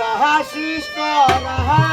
যাহা সৃষ্ট রাহা